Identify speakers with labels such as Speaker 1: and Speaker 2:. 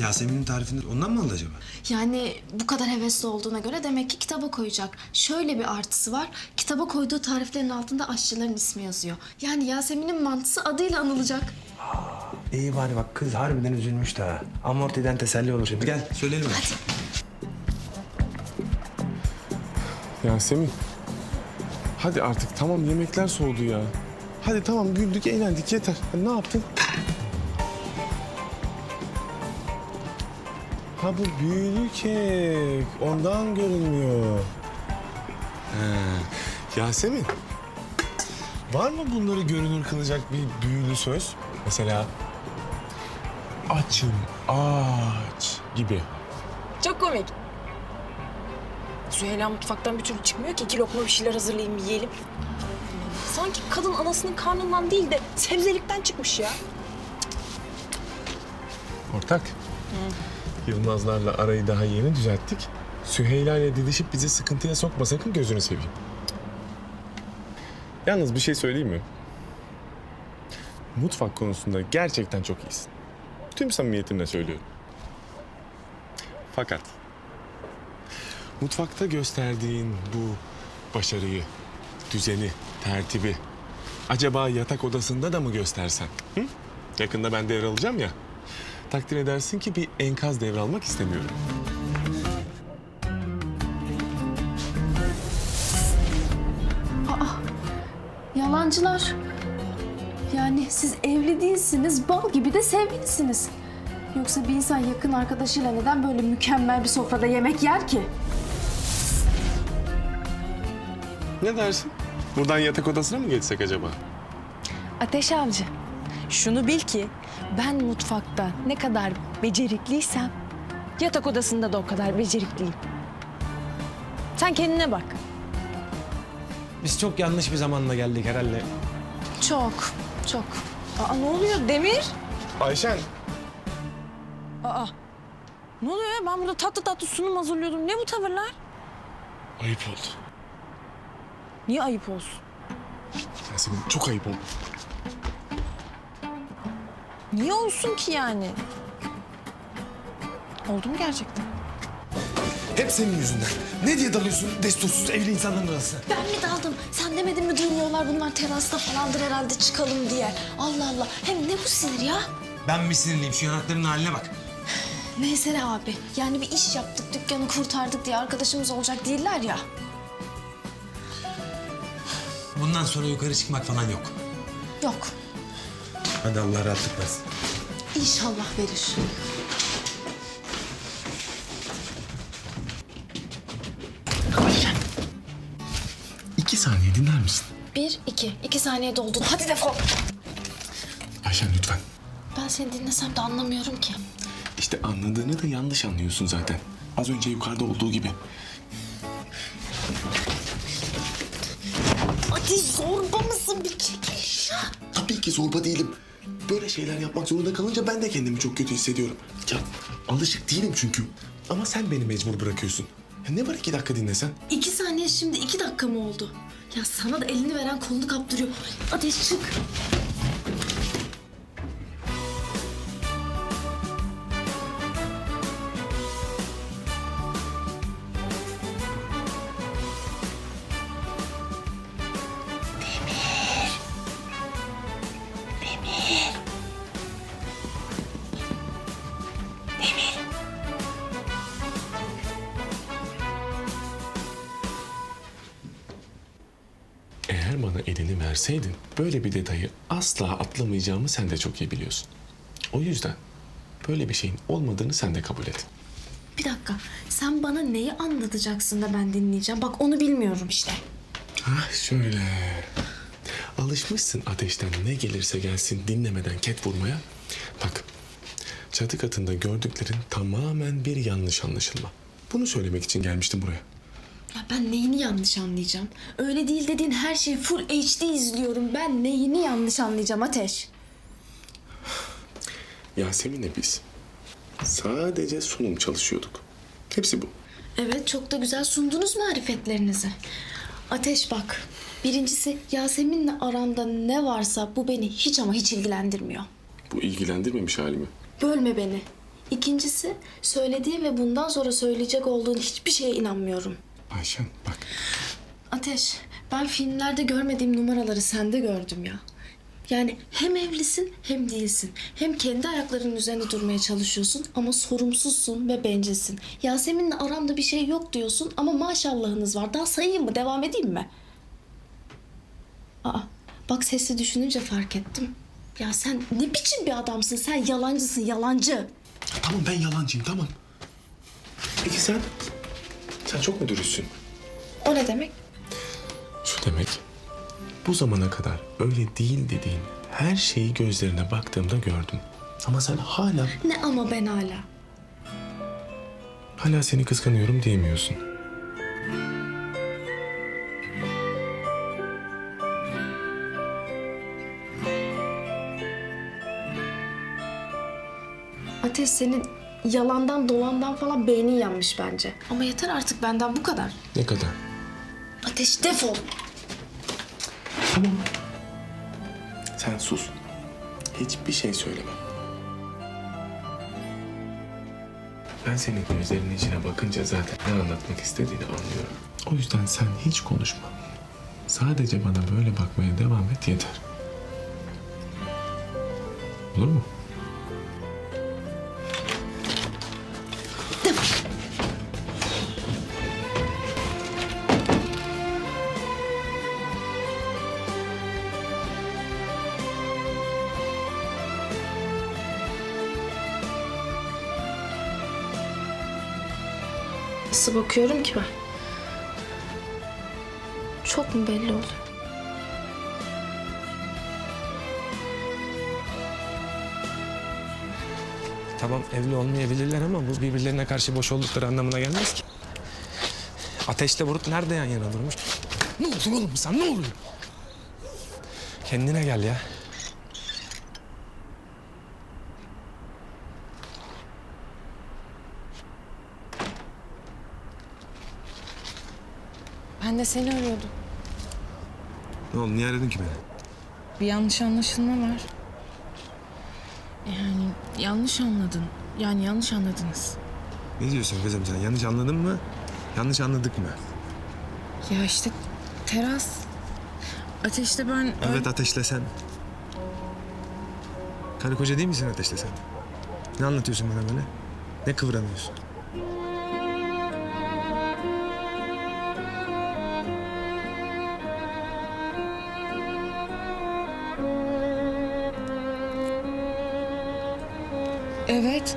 Speaker 1: Yasemin'in tarifini ondan mı aldı acaba?
Speaker 2: Yani bu kadar hevesli olduğuna göre demek ki kitaba koyacak. Şöyle bir artısı var. Kitaba koyduğu tariflerin altında aşçıların ismi yazıyor. Yani Yasemin'in mantısı adıyla anılacak.
Speaker 1: İyi bari bak kız harbiden üzülmüş de ha. Amortiden teselli olur şimdi. Gel söyleyelim. Hadi.
Speaker 3: Yasemin. Hadi artık tamam yemekler soğudu ya. Hadi tamam güldük eğlendik yeter. Hadi ne yaptın? Ha bu büyülü kek. Ondan görünmüyor. He. Yasemin. Var mı bunları görünür kılacak bir büyülü söz? Mesela açım aç gibi.
Speaker 4: Çok komik. Süheyla mutfaktan bir türlü çıkmıyor ki iki lokma bir şeyler hazırlayayım yiyelim. Sanki kadın anasının karnından değil de sebzelikten çıkmış ya.
Speaker 3: Ortak. Yılmazlarla arayı daha yeni düzelttik. Süheyla ile didişip bizi sıkıntıya sokma sakın gözünü seveyim. Yalnız bir şey söyleyeyim mi? Mutfak konusunda gerçekten çok iyisin. Tüm samimiyetimle söylüyorum. Fakat mutfakta gösterdiğin bu başarıyı, düzeni, tertibi acaba yatak odasında da mı göstersen? Hı? Yakında ben devralacağım ya. Takdir edersin ki bir enkaz devralmak istemiyorum.
Speaker 2: Yalancılar. Yani siz evli değilsiniz, bal gibi de sevgilisiniz. Yoksa bir insan yakın arkadaşıyla neden böyle mükemmel bir sofrada yemek yer ki?
Speaker 3: Ne dersin? Buradan yatak odasına mı geçsek acaba?
Speaker 4: Ateş Avcı, şunu bil ki ben mutfakta ne kadar becerikliysem yatak odasında da o kadar becerikliyim. Sen kendine bak.
Speaker 1: Biz çok yanlış bir zamanla geldik herhalde.
Speaker 2: Çok, çok.
Speaker 4: Aa ne oluyor Demir?
Speaker 3: Ayşen.
Speaker 4: Aa ne oluyor ya? Ben burada tatlı tatlı sunum hazırlıyordum. Ne bu tavırlar?
Speaker 3: Ayıp oldu.
Speaker 4: Niye ayıp olsun?
Speaker 3: Yasemin çok ayıp oldu.
Speaker 4: Niye olsun ki yani? Oldu mu gerçekten?
Speaker 1: Hep senin yüzünden. Ne diye dalıyorsun destursuz evli insanların arasına?
Speaker 2: Ben mi daldım? Sen demedin mi duymuyorlar bunlar terasta falandır herhalde çıkalım diye. Allah Allah. Hem ne bu sinir ya?
Speaker 1: Ben mi sinirliyim? Şu yanaklarının haline bak.
Speaker 2: Neyse abi. Yani bir iş yaptık, dükkanı kurtardık diye arkadaşımız olacak değiller ya.
Speaker 1: Bundan sonra yukarı çıkmak falan yok.
Speaker 2: Yok.
Speaker 1: Hadi Allah rahatlık versin.
Speaker 2: İnşallah verir.
Speaker 3: İki saniye dinler misin?
Speaker 2: Bir, iki. iki saniye doldu. Hadi defol.
Speaker 3: Ayşen lütfen.
Speaker 2: Ben seni dinlesem de anlamıyorum ki.
Speaker 3: İşte anladığını da yanlış anlıyorsun zaten. Az önce yukarıda olduğu gibi.
Speaker 2: Hadi zorba mısın? Bir çekil ya.
Speaker 3: Tabii ki zorba değilim. Böyle şeyler yapmak zorunda kalınca ben de kendimi çok kötü hissediyorum. Ya alışık değilim çünkü. Ama sen beni mecbur bırakıyorsun. Ya ne var iki dakika dinlesen?
Speaker 2: İki saniye şimdi iki dakika mı oldu? Ya sana da elini veren kolunu kaptırıyor. Ateş çık.
Speaker 3: Verseydin böyle bir detayı asla atlamayacağımı sen de çok iyi biliyorsun. O yüzden böyle bir şeyin olmadığını sen de kabul et.
Speaker 2: Bir dakika. Sen bana neyi anlatacaksın da ben dinleyeceğim? Bak onu bilmiyorum işte.
Speaker 3: Ah şöyle. Alışmışsın ateşten ne gelirse gelsin dinlemeden ket vurmaya. Bak çatı katında gördüklerin tamamen bir yanlış anlaşılma. Bunu söylemek için gelmiştim buraya.
Speaker 2: Ya ben neyini yanlış anlayacağım? Öyle değil dediğin her şeyi full HD izliyorum. Ben neyini yanlış anlayacağım Ateş?
Speaker 3: Yasemin'le biz sadece sunum çalışıyorduk. Hepsi bu.
Speaker 2: Evet çok da güzel sundunuz marifetlerinizi. Ateş bak. Birincisi Yasemin'le aranda ne varsa bu beni hiç ama hiç ilgilendirmiyor.
Speaker 3: Bu ilgilendirmemiş halimi.
Speaker 2: Bölme beni. İkincisi söylediğin ve bundan sonra söyleyecek olduğun hiçbir şeye inanmıyorum.
Speaker 3: Ayşen bak.
Speaker 2: Ateş, ben filmlerde görmediğim numaraları sende gördüm ya. Yani hem evlisin hem değilsin. Hem kendi ayaklarının üzerinde durmaya çalışıyorsun ama sorumsuzsun ve bencilsin. Yasemin'le aramda bir şey yok diyorsun ama maşallahınız var. Daha sayayım mı? Devam edeyim mi? Aa, bak sesi düşününce fark ettim. Ya sen ne biçim bir adamsın? Sen yalancısın, yalancı.
Speaker 3: Tamam ben yalancıyım tamam. Peki sen? Sen çok mu dürüstsün?
Speaker 2: O ne demek?
Speaker 3: Şu demek. Bu zamana kadar öyle değil dediğin her şeyi gözlerine baktığımda gördüm. Ama sen hala,
Speaker 2: Ne ama ben hala.
Speaker 3: hala seni kıskanıyorum diyemiyorsun.
Speaker 2: Ateş senin yalandan dolandan falan beynin yanmış bence. Ama yeter artık benden bu kadar.
Speaker 3: Ne kadar?
Speaker 2: Ateş defol.
Speaker 3: Tamam. Sen sus. Hiçbir şey söyleme. Ben senin gözlerinin içine bakınca zaten ne anlatmak istediğini anlıyorum. O yüzden sen hiç konuşma. Sadece bana böyle bakmaya devam et yeter. Olur mu?
Speaker 2: Nasıl bakıyorum ki ben? Çok mu belli oluyor?
Speaker 1: Tamam evli olmayabilirler ama bu birbirlerine karşı boş oldukları anlamına gelmez ki. Ateşle Barut nerede yan yana durmuş? Ne oluyor oğlum sen ne oluyor? Kendine gel ya.
Speaker 4: Ben de seni arıyordum.
Speaker 1: Ne oldu niye aradın ki beni?
Speaker 4: Bir yanlış anlaşılma var. Yani yanlış anladın. Yani yanlış anladınız.
Speaker 1: Ne diyorsun kızım sen? Yanlış anladın mı? Yanlış anladık mı?
Speaker 4: Ya işte teras. Ateşte ben...
Speaker 1: Evet ateşle sen. Karı koca değil misin ateşle sen? Ne anlatıyorsun bana böyle? Ne kıvranıyorsun? Evet.